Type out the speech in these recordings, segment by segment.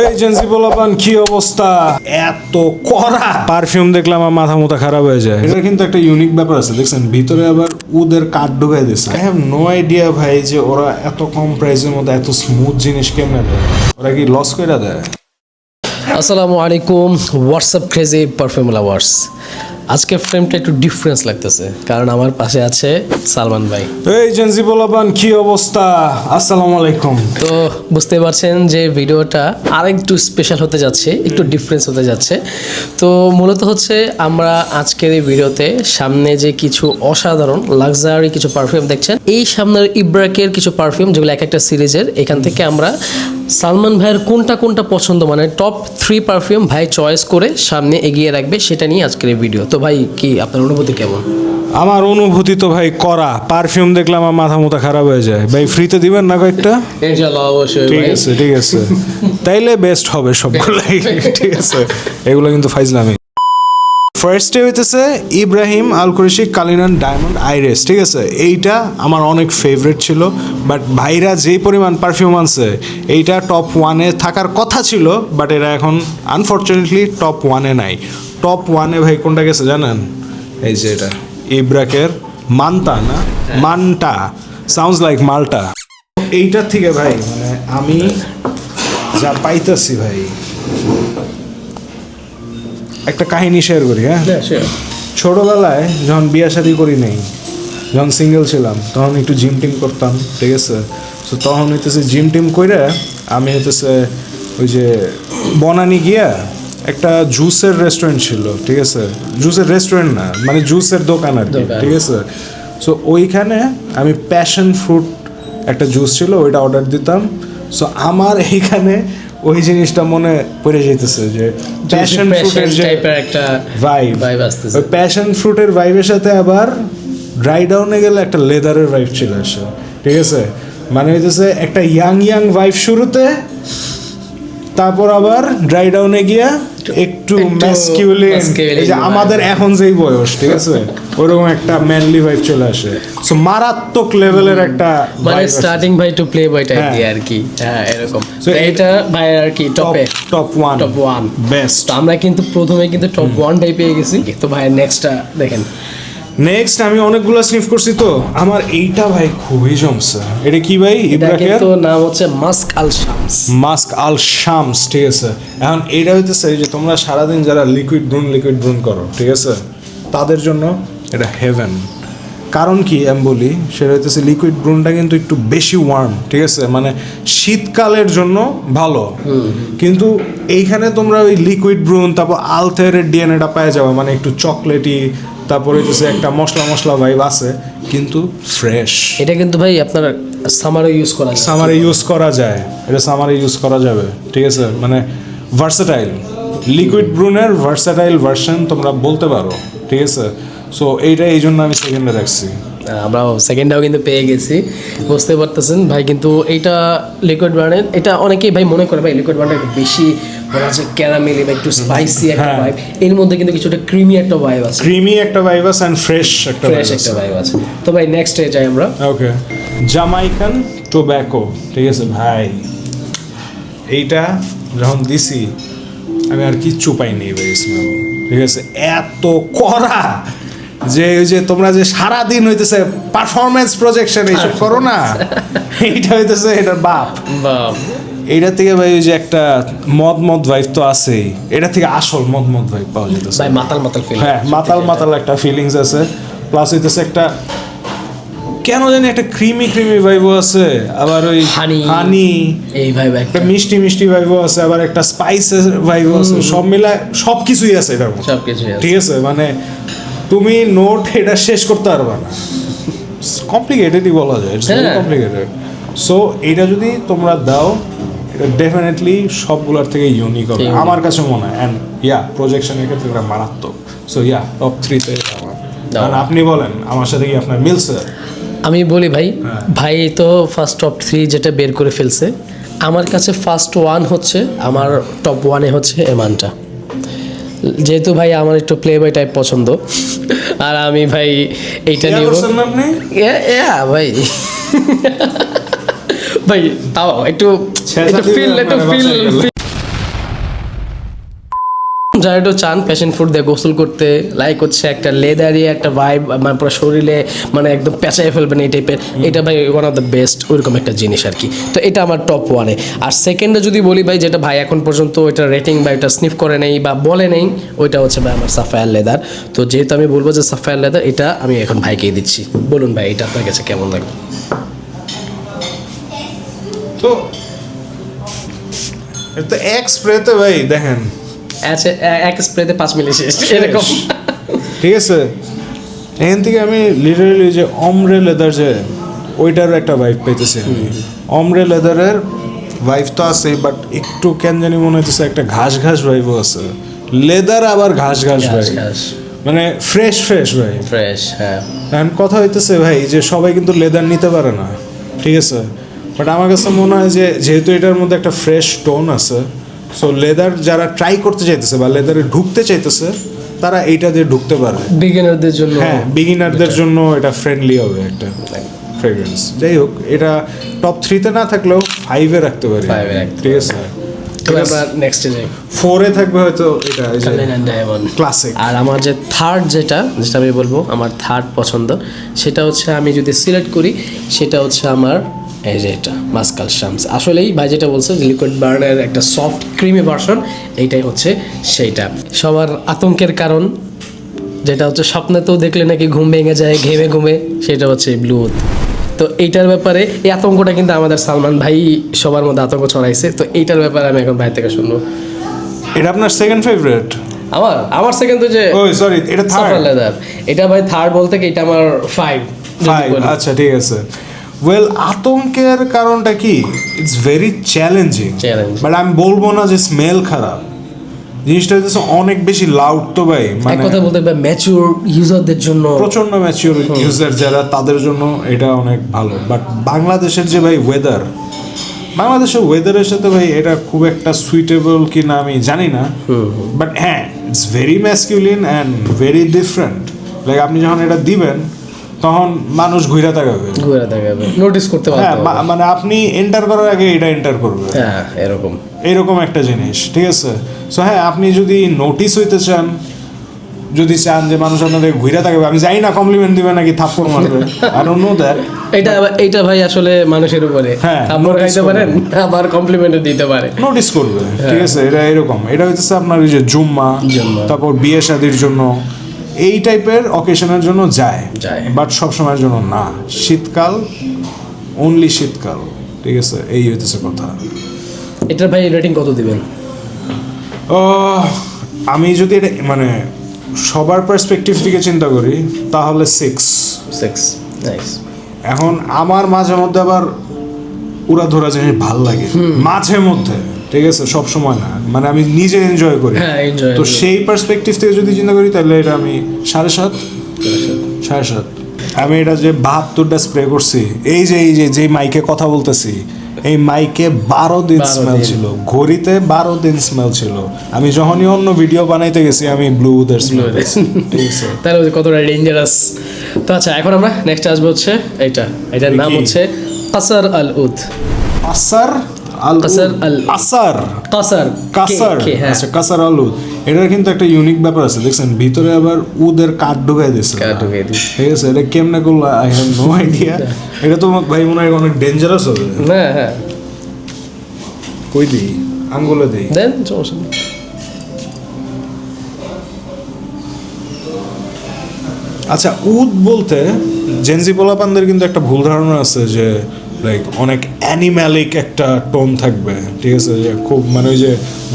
এই জেন্সি বলাপান কি অবস্থা? এত কড়া। পারফিউম দেখলাম আমার মাথা মোথা খারাপ হয়ে যায়। এটা কিন্তু একটা ইউনিক ব্যাপার আছে দেখছেন? ভিতরে আবার উদের কাঠ ঢুকাই দিছে আই হ্যাভ নো আইডিয়া ভাই যে ওরা এত কম প্রাইসের মধ্যে এত স্মুথ জিনিস কেমনে দেয় ওরা কি লস করে দেয়? আসসালামু আলাইকুম হোয়াটসঅ্যাপ ক্রেজি পারফিউম লাভার্স আজকের ফ্রেমটা একটু ডিফারেন্স লাগতেছে কারণ আমার পাশে আছে সালমান ভাই। এই এজেন্সি বলাপান কি অবস্থা? আসসালামু আলাইকুম। তো বুঝতে পারছেন যে ভিডিওটা আরেকটু স্পেশাল হতে যাচ্ছে একটু ডিফারেন্স হতে যাচ্ছে। তো মূলত হচ্ছে আমরা আজকের এই ভিডিওতে সামনে যে কিছু অসাধারণ লাক্সারি কিছু পারফিউম দেখছেন এই সামনের ইব্রাকের কিছু পারফিউম যেগুলো এক একটা সিরিজের এখান থেকে আমরা সালমান ভাইয়ের কোনটা কোনটা পছন্দ? মানে টপ থ্রি পারফিউম ভাই চয়েস করে সামনে এগিয়ে রাখবে সেটা নিয়ে আজকের এই ভিডিও তো ভাই কি আপনার অনুভূতি কেমন? আমার অনুভূতি তো ভাই করা পারফিউম দেখলে আমার মাথা মোথা খারাপ হয়ে যায়। ভাই ফ্রিতে দিবেন না কয়েকটা? ইনশাআল্লাহ অবশ্যই ঠিক আছে ঠিক আছে। তাইলে বেস্ট হবে সবগুলাই। ঠিক আছে। এগুলো কিন্তু ফাইজলামি। ফার্স্টে হইতেছে Ibrahim Al Qurashi Cullinan diamond Aires, ঠিক আছে? এইটা আমার অনেক ফেভারিট ছিল বাট ভাইরা যেই পরিমাণ পারফিউম আনছে, এইটা টপ ওয়ানে থাকার কথা ছিল বাট এরা এখন আনফর্চুনেটলি টপ ওয়ানে নাই। টপ ওয়ানে ভাই কোনটা গেছে জানেন? এই যে এটা ইব্রাকের মান্তা না? Manta sounds like Malta. এইটার থেকে ভাই মানে আমি যা পাইতেছি ভাই একটা কাহিনী শেয়ার করি হ্যাঁ? ছোটবেলায় যখন বিয়া শাদি করি নেই যখন সিঙ্গেল ছিলাম তখন একটু জিম টিম করতাম ঠিক আছে? তো তখন হইতেছে জিম টিম করে আমি হইতেছে ওই যে বনানি গিয়া একটা জুসের রেস্টুরেন্ট ছিল ঠিক আছে? জুসের রেস্টুরেন্ট না মানে জুসের দোকান আর কি ঠিক আছে? সো ওইখানে আমি প্যাশন ফ্রুট একটা জুস ছিল ওইটা অর্ডার দিতাম। সো আমার এইখানে ওই জিনিসটা মনে পড়ে যেতেছে যে প্যাশন ফ্রুটের যে একটা ভাইব ভাইব আসতেছে। ওই প্যাশন ফ্রুটের ভাইবের সাথে আবার ড্রাই ডাউনে গেলে একটা লেদারের ভাইব চলে আসে। ঠিক আছে? মানে হইতেছে একটা ইয়াং ইয়াং ভাইব শুরুতে তারপর আবার ড্রাই ডাউনে গিয়া একটু ম্যাসকিউলিন এই যে আমাদের এখন যেই বয়স ঠিক আছে? ওরকম একটা ম্যানলি ভাইব চলে আসে। সো মারাত্মক লেভেলের একটা মানে স্টার্টিং ভাই টু প্লে বয় টাইপ। দিয়ে আর কি হ্যাঁ এরকম। সো এটা ভাই আর কি টপে top one top one best আমরা কিন্তু প্রথমে কিন্তু টপ ওয়ানটাই পেয়ে গেছি তো ভাই নেক্সটটা দেখেন। নেক্সট আমি অনেকগুলো স্নিফ করছি তো। আমার এইটা ভাই খুবই জমছে। এটা কি ভাই এটা ইব্রাকের কিন্তু নাম হচ্ছে Musk Al Shams. Musk Al Shams ঠিক আছে। এখন এইটা হইতেছে যে তোমরা সারাদিন যারা লিকুইড ব্রুন লিকুইড ব্রুন করো ঠিক আছে? তাদের জন্য এটা হেভেন কারণ কি আমি বলি সেটা হইতেছে লিকুইড ব্রুনটা কিন্তু একটু বেশি ওয়ার্ম ঠিক আছে? মানে শীতকালের জন্য ভালো। কিন্তু এইখানে তোমরা ওই লিকুইড ব্রুন তারপর আলথেরের ডিএনএটা পেয়ে যাবে মানে একটু চকলেটি তারপর হইতেছে একটা মশলা মশলা ভাইব আছে কিন্তু ফ্রেশ এটা কিন্তু ভাই আপনার সামারে ইউজ করা সামারে ইউজ করা যায়। এটা সামারে ইউজ করা যাবে। ঠিক আছে? মানে ভার্সাটাইল লিকুইড ব্রুনের ভার্সাটাইল ভার্সন তোমরা বলতে পারো। ঠিক আছে? সো এইটা এই জন্য আমি সেকেন্ডে রাখছি। আমরা সেকেন্ডটাও কিন্তু পেয়ে গেছি। বুঝতে পারতেছেন ভাই কিন্তু এইটা লিকুইড ব্র্যান্ডের এটা অনেকেই ভাই মনে করে ভাই লিকুইড ব্র্যান্ডের বেশি বলা আছে ক্যারামেলি বা একটু স্পাইসি একটা হ্যাঁ। ভাইব এর মধ্যে কিন্তু কিছুটা ক্রিমি একটা ভাইব আছে। ক্রিমি একটা ভাইবাস অ্যান্ড ফ্রেশ একটা ফ্রেশ একটা ভাইব আছে। তো ভাই নেক্সট এ যাই আমরা। ওকে জামাইকান টোব্যাকো ঠিক আছে ভাই? এইটা যখন দিছি আমি আর কিচ্ছু পাইনি ভাই স্মেল ঠিক আছে? এত কড়া যে ওই যে তোমরা যে সারাদিন হইতেছে পারফরমেন্স প্রজেকশন এইসব করো না এইটা হইতেছে এটার বাপ। বা এইটা থেকে ভাই ওই যে একটা মদ মদ ভাইব তো আছেই। এটা থেকে আসল মদ মদ ভাইব পাওয়া যেতেছে। ভাই মাতাল মাতাল ফিল হ্যাঁ মাতাল মাতাল একটা ফিলিংস আছে। প্লাস হইতেছে একটা কেন জানি একটা ক্রিমি ক্রিমি ভাইবও আছে। আবার ওই Honey। হানি এই ভাইব একটা মিষ্টি মিষ্টি ভাইবও আছে। আবার একটা স্পাইসেস ভাইবও আছে। সব মিলায় সব কিছুই আছে এটার মধ্যে। সব কিছু আছে। ঠিক আছে? মানে তুমি নোট এটা শেষ করতে পারবা না। কমপ্লিকেটেডই বলা যায়। ইটস। কমপ্লিকেটেড সো এটা যদি তোমরা দাও এটা ডেফিনেটলি সবগুলোর থেকে ইউনিক হবে। আমার কাছে মনে হয় অ্যান্ড ইয়া প্রজেকশনের ক্ষেত্রে এটা মারাত্মক। সো ইয়া টপ থ্রিতে আমার। আর আপনি বলেন আমার সাথে কি আপনার মিলছে আমি বলি ভাই হ্যাঁ। ভাই তো ফার্স্ট টপ থ্রি যেটা বের করে ফেলছে। আমার কাছে ফার্স্ট ওয়ান হচ্ছে আমার টপ ওয়ানে হচ্ছে এমানটা যেহেতু ভাই আমার একটু প্লে বাই টাইপ পছন্দ আর আমি ভাই এইটা নিব। করছেন না আপনি ইয়া ভাই। ভাই তাও একটু একটু ফিল একটু ফিল যারা একটু চান প্যাশন ফুড দিয়ে গোসল করতে লাইক হচ্ছে একটা লেদারি একটা ভাইব মানে পুরো শরীরে মানে একদম পেঁচাই ফেলবেন এই টাইপের এটা ভাই ওয়ান অফ দ্য বেস্ট ওইরকম একটা জিনিস আর কি। তো এটা আমার টপ ওয়ানে আর সেকেন্ডে যদি বলি ভাই যেটা ভাই এখন পর্যন্ত ওইটা রেটিং বা এটা স্নিফ করে নেই বা বলে নেই ওইটা হচ্ছে ভাই আমার সাফায়ার লেদার তো যেহেতু আমি বলব যে সাফায়ার লেদার এটা আমি এখন ভাইকেই দিচ্ছি। বলুন ভাই এটা আপনার কাছে কেমন লাগবে? তো এটা তো এক স্প্রেতে ভাই দেখেন। আচ্ছা এক স্প্রেতে পাঁচ মিলি শেষ এরকম। ঠিক আছে। এখান থেকে আমি লিটারালি যে অমরে লেদার যে ওইটার একটা ভাইব পাইতেছি আমি। অমরে লেদারের ভাইব তো আছে বাট একটু কেন জানি মনে হইতেছে একটা ঘাস ঘাস ভাইবও আছে। লেদার আবার ঘাস ঘাস ভাই মানে ফ্রেশ ফ্রেশ ভাই ফ্রেশ হ্যাঁ। এখন কথা হইতেছে ভাই যে সবাই কিন্তু লেদার নিতে পারে না। ঠিক আছে? বাট আমার কাছে মনে হয় যে যেহেতু এটার মধ্যে একটা ফ্রেশ টোন আছে সো লেদার যারা ট্রাই করতে চাইতেছে বা লেদারে ঢুকতে চাইতেছে তারা এইটা দিয়ে ঢুকতে পারবে। বিগিনারদের জন্য হ্যাঁ বিগিনারদের জন্য এটা ফ্রেন্ডলি হবে একটা ফ্রেগ্রেন্স যাই হোক এটা টপ থ্রিতে না থাকলেও ফাইভে রাখতে পারি। ঠিক আছে। তো আমরা নেক্সটে যাই। ফোরে থাকবে হয়তো এটা এই ক্লাসিক আর আমার যে থার্ড যেটা যেটা আমি বলব আমার থার্ড পছন্দ সেটা হচ্ছে আমি যদি সিলেক্ট করি সেটা হচ্ছে আমার এই যে এটা মাস্কাল শামস। আসলেই ভাই যেটা বলছে যে লিকুইড বার্নের একটা সফট ক্রিমি ভার্সন এইটাই হচ্ছে সেইটা। সবার আতঙ্কের কারণ যেটা হচ্ছে স্বপ্নেতেও দেখলে নাকি ঘুম ভেঙে যায় ঘেমে ঘুমে সেটা হচ্ছে ব্লুথ তো এইটার ব্যাপারে এই আতঙ্কটা কিন্তু আমাদের সালমান ভাই সবার মধ্যে আতঙ্ক ছড়াইছে। তো এইটার ব্যাপারে আমি এখন ভাই থেকে শুনব। এটা আপনার সেকেন্ড ফেভারিট আমার? আমার সেকেন্ড তো যে ওই সরি এটা থার্ড এটা ভাই থার্ড বলতে কি এটা আমার ফাইভ ফাইভ আচ্ছা ঠিক আছে। ওয়েল আতঙ্কের কারণটা কি? ইটস ভেরি চ্যালেঞ্জিং বাট আমি বলব না যে স্মেল খারাপ। জিনিসটা হচ্ছে অনেক বেশি লাউড তো ভাই মানে কথা বলতে ভাই ম্যাচিউর ইউজারদের জন্য প্রচণ্ড ম্যাচিওর ইউজার যারা তাদের জন্য এটা অনেক ভালো। বাট বাংলাদেশের যে ভাই ওয়েদার বাংলাদেশের ওয়েদারের সাথে ভাই এটা খুব একটা সুইটেবল কি না আমি জানি না। বাট হ্যাঁ it's very masculine and very different like আপনি যখন এটা দিবেন তখন মানুষ ঘুরে তাকাবে। ঘুরে দেখাবে নোটিস করতে হ্যাঁ পারবে মা- মানে আপনি এন্টার করার আগে এটা এন্টার করবে। হ্যাঁ এরকম। এইরকম একটা জিনিস ঠিক আছে? সো হ্যাঁ আপনি যদি নোটিস হইতে চান যদি চান যে মানুষ আপনাদের ঘুরে থাকবে আমি জানি না কমপ্লিমেন্ট দিবে নাকি থাপ্পড় মারবে। আই ডোন্ট নো দ্যাট এটা এইটা ভাই আসলে মানুষের উপরে। হ্যাঁ, notice খাইতে পারেন আবার কমপ্লিমেন্টও দিতে পারে। নোটিস করবে ঠিক আছে? এটা এরকম। এটা হইতেছে আপনার ওই যে জুম্মা জুম্মা। তারপর বিয়ে শাদির জন্য। এই টাইপের অকেশনের জন্য যায়। যায়। বাট সব সময়ের জন্য না। শীতকাল অনলি শীতকাল। ঠিক আছে? এই হইতেছে কথা। এটার ভাই রেটিং কত দিবেন? ও আমি যদি এটা মানে সবার পার্সপেক্টিভ থেকে চিন্তা করি তাহলে সিক্স সিক্স এখন আমার মাঝে মধ্যে আবার উড়া ধরা জিনিস ভালো লাগে। মাঝে মধ্যে। ঠিক আছে? সব সময় না। মানে আমি নিজে এনজয় করি। হ্যাঁ তো সেই পার্সপেক্টিভ থেকে যদি চিন্তা করি তাহলে এটা আমি সাড়ে সাত। সাড়ে সাত। আমি এটা যে বাহাত্তরটা স্প্রে করছি এই যে এই যে যে মাইকে কথা বলতেছি এই মাইকে বারো দিন স্মেল ছিল। ঘড়িতে বারো দিন স্মেল ছিল। আমি যখনই অন্য ভিডিও বানাইতে গেছি আমি ব্লু দের স্মেল ঠিক আছে? তাহলে ওই কতটা ডেঞ্জারাস তো আচ্ছা এখন আমরা নেক্সট আসব হচ্ছে এইটা। এটার নাম হচ্ছে কাসার আল উদ আসার আল কাসার আল আসার কাসার। কাসার। হ্যাঁ। আচ্ছা কাসার আলুদ এটার কিন্তু একটা ইউনিক ব্যাপার আছে। দেখছেন ভিতরে আবার উদের কাঠ ঢুকাই দিছে। কাঠ ঢুকাই দিছে। ঠিক আছে এটা কেমনে করল আই হ্যাভ নো আইডিয়া এটা তো ভাই মনে হয় অনেক ডেঞ্জারাস হবে। হ্যাঁ হ্যাঁ। কই দিই? আঙ্গুলে দিই। দেন সমস্যা নেই। আচ্ছা উদ বলতে জেনজি পোলাপানদের কিন্তু একটা ভুল ধারণা আছে যে লাইক অনেক অ্যানিম্যালিক একটা টোন থাকবে। ঠিক আছে? যে খুব মানে ওই যে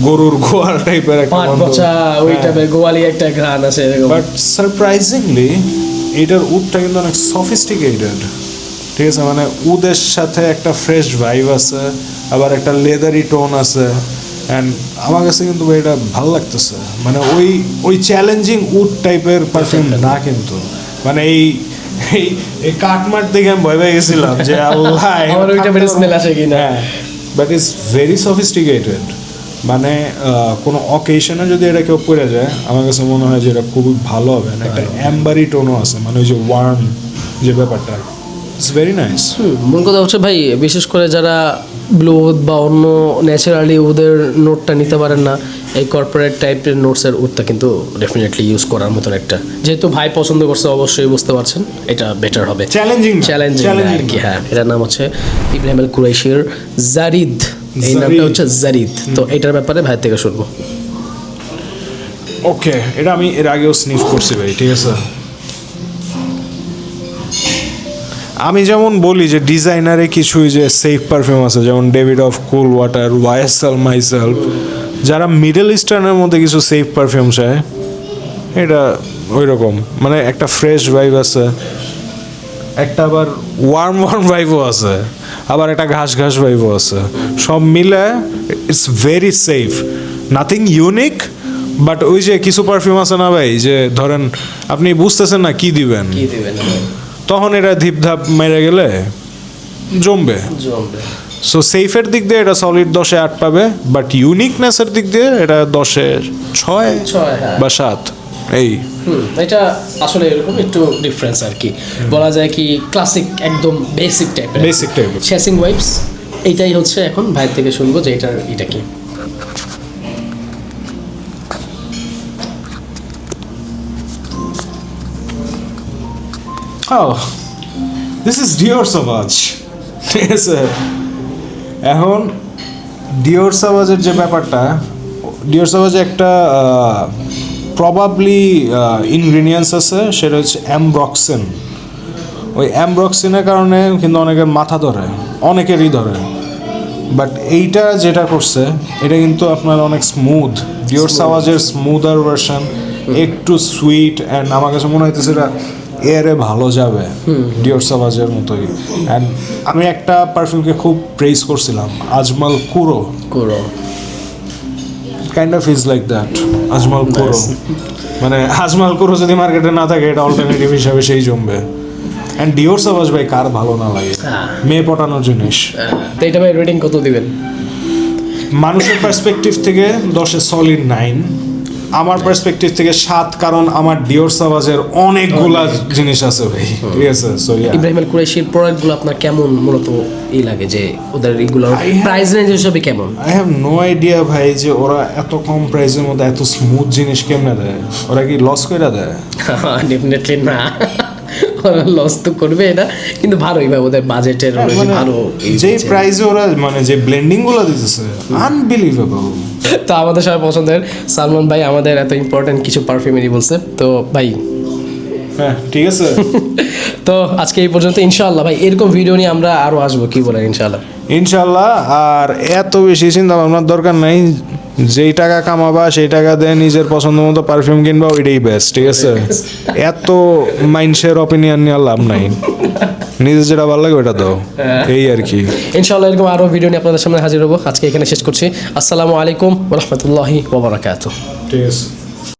গরুর গোয়াল টাইপের একটা। ওই হ্যাঁ। টাইপের গোয়ালি একটা ঘ্রাণ আছে বাট সারপ্রাইজিংলি এটার উডটা কিন্তু অনেক সফিস্টিকেটেড ঠিক আছে? মানে উদের সাথে একটা ফ্রেশ ভাইব আছে আবার একটা লেদারি টোন আছে। অ্যান্ড আমার কাছে কিন্তু এটা ভালো লাগতেছে। মানে ওই ওই চ্যালেঞ্জিং উড টাইপের পারফিউম না কিন্তু। মানে এই এই এই কাঠমাট দেখে আমি ভয় পেয়ে গেছিলাম যে আল্লাহ আমার ওইটা বেশি স্মেল আসে কিনা। হ্যাঁ বাট ইটস ভেরি সফিস্টিকেটেড মানে কোনো অকেশনে যদি এটা কেউ পড়ে যায় আমার কাছে মনে হয় যে এটা খুবই ভালো হবে। না একটা অ্যাম্বারি টোনও আছে মানে ওই যে ওয়ার্ম যে ব্যাপারটা। ইটস ভেরি নাইস মূল কথা হচ্ছে ভাই বিশেষ করে যারা ব্লু উড বা অন্য ন্যাচারালি ওদের নোটটা নিতে পারেন না এই কর্পোরেট টাইপের নোটসের উডটা কিন্তু ডেফিনেটলি ইউজ করার মতন একটা। যেহেতু ভাই পছন্দ করছে অবশ্যই বুঝতে পারছেন এটা বেটার হবে। চ্যালেঞ্জিং চ্যালেঞ্জিং আর কি হ্যাঁ। এটার নাম হচ্ছে ইব্রাহিম আল কুরাইশির জারিদ এই নামটা হচ্ছে জারিদ তো এটার ব্যাপারে ভাই থেকে শুনব। ওকে এটা আমি এর আগেও স্নিফ করছি ভাই ঠিক আছে? আমি যেমন বলি যে ডিজাইনারে কিছুই যে সেফ পারফিউম আছে, যেমন Davidoff Cool Water YSL Myself যারা মিডল ইস্টার্নের মধ্যে কিছু সেফ পারফিউম চায়, এটা ওই রকম মানে একটা ফ্রেশ ভাইব আছে, একটা আবার ওয়ার্ম ওয়ার্ম ভাইবও আছে, আবার একটা ঘাস ঘাস ভাইবও আছে। সব মিলে it's very safe nothing unique but ওই যে কিছু পারফিউম আছে না ভাই, যে ধরেন আপনি বুঝতেছেন না কি দিবেন? কি দিবেন? তখন এটা ধিপধাপ মেরে গেলে জমবে। জমবে। সো সেফের দিক দিয়ে এটা সলিড দশে আট পাবে বাট ইউনিকনেসের দিক দিয়ে এটা দশে ছয় ছয় হ্যাঁ। বা সাত। এই। এটা আসলে এরকম একটু ডিফারেন্স আর কি। বলা যায় কি ক্লাসিক একদম বেসিক টাইপের বেসিক টাইপের শেসিং ওয়াইপস এইটাই হচ্ছে এখন ভাই থেকে শুনব যে এটার এটা কি। Oh, this is Dior Sauvage. ঠিক আছে এখন ডিওর সাভাজের যে ব্যাপারটা ডিওর সাভাজে একটা প্রবাবলি ইনগ্রিডিয়েন্টস আছে সেটা হচ্ছে অ্যামব্রক্সিন ওই অ্যামব্রক্সিনের কারণে কিন্তু অনেকের মাথা ধরে অনেকেরই ধরে। বাট এইটা যেটা করছে এটা কিন্তু আপনার অনেক স্মুথ ডিওর সাওয়াজের স্মুদার ভার্সন একটু সুইট অ্যান্ড আমার কাছে মনে হইতেছে এটা এয়ারে ভালো যাবে ডিওর সাওয়াজের মতোই। অ্যান্ড আমি একটা পারফিউমকে খুব প্রেস করছিলাম আজমাল কুরো করো kind of is like that Ajmal Kuro মানে আজমাল কুরো যদি মার্কেটে না থাকে এটা অল্টারনেটিভ হিসাবে সেই জমবে। অ্যান্ড ডিওর সাওয়াজ ভাই কার ভালো না লাগে। মেয়ে পটানোর জিনিস। তো এটা ভাই রেটিং কত দিবেন? মানুষের পার্সপেক্টিভ থেকে দশে সলিড নাইন আমার পার্সপেক্টিভ থেকে সাত কারণ আমার ডিওর সাবাজের অনেকগুলা জিনিস আছে ভাই। ঠিক আছে? সো ইব্রাহিম আল কুরাইশির প্রোডাক্টগুলো আপনার কেমন মূলত এই লাগে যে ওদের রেগুলার প্রাইস রেঞ্জ হিসাবে কেমন? আই হ্যাভ নো আইডিয়া ভাই যে ওরা এত কম প্রাইসের মধ্যে এত স্মুথ জিনিস কেমনে দেয়? ওরা কি লস কইরা দেয়? ডেফিনেটলি না। লস তো করবে এটা কিন্তু ভালোই বা ওদের বাজেটের অনুযায়ী ভালো যে। প্রাইসে ওরা মানে যে ব্লেন্ডিংগুলো দিতেছে আনবিলিভেবল তো আমাদের সবাই পছন্দের। সালমান ভাই আমাদের এত ইম্পর্টেন্ট কিছু পারফিউমেরই বলছে। তো ভাই হ্যাঁ ঠিক আছে। তো আজকে এই পর্যন্ত ইনশাআল্লাহ। ভাই এরকম ভিডিও নিয়ে আমরা আরও আসব কি বলেন ইনশাআল্লাহ? ইনশাল্লাহ আর এত বেশি চিন্তা ভাবনার দরকার নাই। যেই টাকা কামাবা সেই টাকা দিয়ে নিজের পছন্দ মতো পারফিউম কিনবা ওইটাই বেস্ট ঠিক আছে? এত মাইন্ডসের অপিনিয়ন নিয়ে লাভ নাই। নিজের যেটা ভালো লাগে ওটা দাও। এই আর কি। ইনশাআল্লাহ এরকম আরও ভিডিও নিয়ে আপনাদের সামনে হাজির হব। আজকে এখানে শেষ করছি। আসসালামু আলাইকুম রহমতুল্লাহি ওবরাকাতুহ ঠিক আছে।